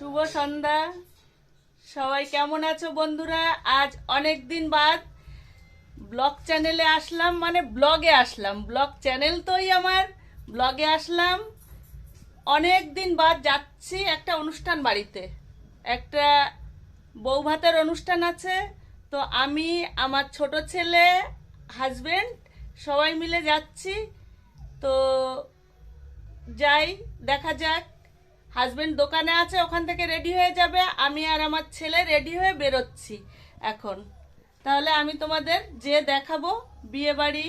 শুভ সন্ধ্যা। সবাই কেমন আছো বন্ধুরা? আজ অনেক দিন বাদ ব্লগ চ্যানেলে আসলাম মানে ব্লগে আসলাম। ব্লগ চ্যানেল তোই আমার, ব্লগে আসলাম। অনেক দিন বাদ যাচ্ছি একটা অনুষ্ঠান বাড়িতে। একটা বউ ভাতের অনুষ্ঠান আছে, তো আমি, আমার ছোট ছেলে হাজবেন্ড সবাই মিলে যাচ্ছি। তো যাই, দেখা যাক। হাজবেন্ড দোকানে আছে, ওখান থেকে রেডি হয়ে যাবে। আমি আর আমার ছেলে রেডি হয়ে বেরোচ্ছি এখন। তাহলে আমি তোমাদের যে দেখাবো বিয়ে বাড়ি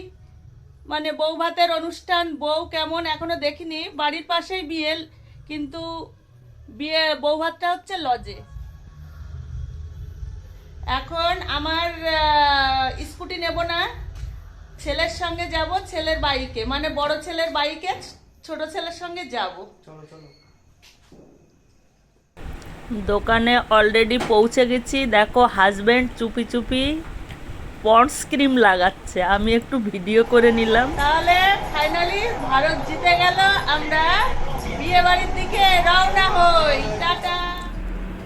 মানে বউ ভাতের অনুষ্ঠান, বউ কেমন এখনও দেখিনি, বাড়ির পাশেই বিয়ে কিন্তু বিয়ে বউ ভাতটা হচ্ছে লজে। এখন আমার স্কুটি নেব না, ছেলের সঙ্গে যাব, ছেলের বাইকে মানে বড় ছেলের বাইকে, ছোট ছেলের সঙ্গে যাব। চলো চলো। দোকানে অলরেডি পৌঁছে গেছি। দেখো হাজবেন্ড চুপি চুপি পন্ডস ক্রিম লাগাচ্ছে। আমি একটু ভিডিও করে নিলাম। তাহলে ফাইনালি ভারত জিতে গেল। আমরা বিয়ে বাড়ির দিকে রওনা হই। টাটা।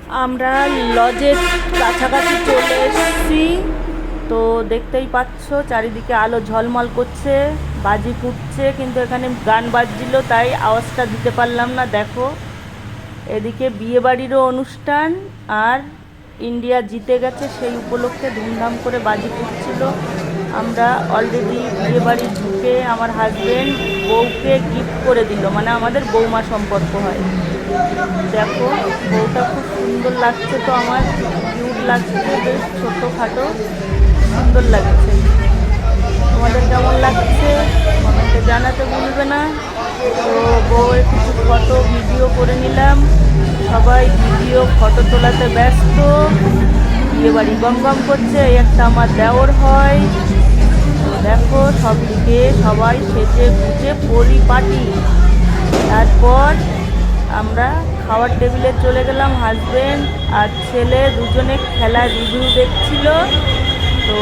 আমরা লজের কাছাকাছি চলে এসেছি। তো দেখতেই পাচ্ছ, চারিদিকে আলো ঝলমল করছে, বাজি ফুটছে, কিন্তু এখানে গান বাজছিল, তাই আওয়াজটা দিতে পারলাম না। দেখো। এদিকে বিয়ে বাড়িরও অনুষ্ঠান আর ইন্ডিয়া জিতে গেছে সেই উপলক্ষে ধুমধাম করে বাজি ফুটছিল। আমরা অলরেডি বিয়ে বাড়ি ঢুকে আমার হাজব্যান্ড বউকে গিফট করে দিল মানে আমাদের বৌমা সম্পর্ক হয়। দেখো, বউটা খুব সুন্দর লাগছে তো আমার কিউট লাগছে, বেশ ছোটোখাটো, সুন্দর লাগছে। তোমাদের কেমন লাগছে? কমেন্টে জানাতে ভুলবে না। তো বউয়ের কিছু ফটো, ভিডিও করে নিলাম। সবাই ভিডিও, ফটো তোলাতে ব্যস্ত। বিয়ে বাড়ি গম করছে একটা আমার দেওর হয়। দেখো সব দিকে সবাই সেজে গুজে পরিপাটি। তারপর আমরা খাওয়ার টেবিলে চলে গেলাম হাজবেন্ড আর ছেলে দুজনে খেলার রিভিউ দেখছিল। তো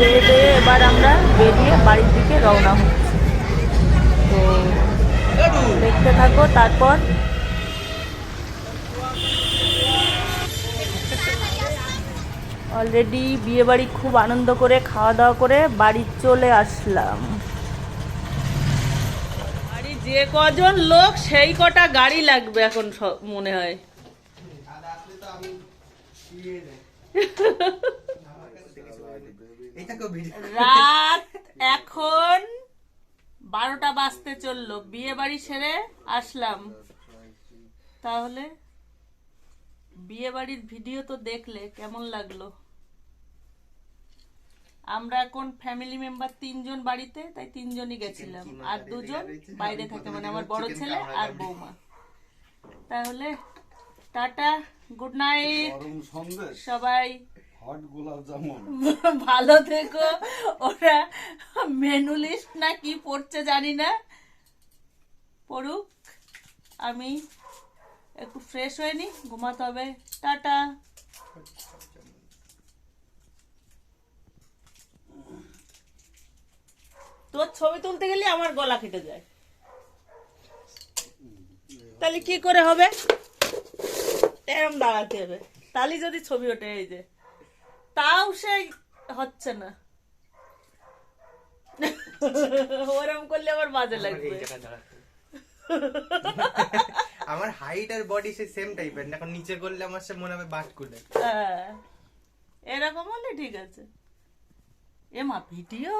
খেয়ে দিয়ে এবার আমরা বেরিয়ে বাড়ির দিকে রওনা হচ্ছি। তো দেখতে থাকো তারপর অলরেডি বিয়ে বাড়ি খুব আনন্দ করে খাওয়া দাওয়া করে বাড়ি চলে আসলাম। বাড়ি যে কজন লোক সেই কটা গাড়ি লাগবে এখন সব মনে হয় দাদা আসলে তো আমি ইয়ে দেয় এটা কেউ ভিডিও রাত এখন বারোটা বাজতে চলল। বিয়ে বাড়ি সেরে আসলাম। তাহলে বিয়ে বাড়ির ভিডিও তো দেখলে কেমন লাগল? আমরা এখন ফ্যামিলি মেম্বার তিনজন বাড়িতে তাই তিনজনই গেছিলাম। আর দুজন বাইরে থাকে মানে আমার বড় ছেলে আর বৌমা। তাহলে টাটা গুড নাইট সবাই হট গোলাপ জামুন। ভালো থেকো। ওরা মেনু লিস্ট না কি পড়ছে জানি না। পড়ুক। আমি একটু ফ্রেশ হয়ে নি, ঘুমাতে হবে। টাটা। তোর ছবি তুলতে গেলে আমার গলা কেটে যায়। তাহলে কি করে হবে? এরম দাঁড়াতে হবে। তাহলে যদি ছবি ওঠে, এই যে। তাও সে হচ্ছে না। ওরম করলে আমার বাজে লাগবে। আমার হাইট আর বডি সে সেম টাইপের এখন নিচে করলে আমার সে মনে হবে বাটকুলে। করে হ্যাঁ, এরকম হলে ঠিক আছে। এ মা ভিডিও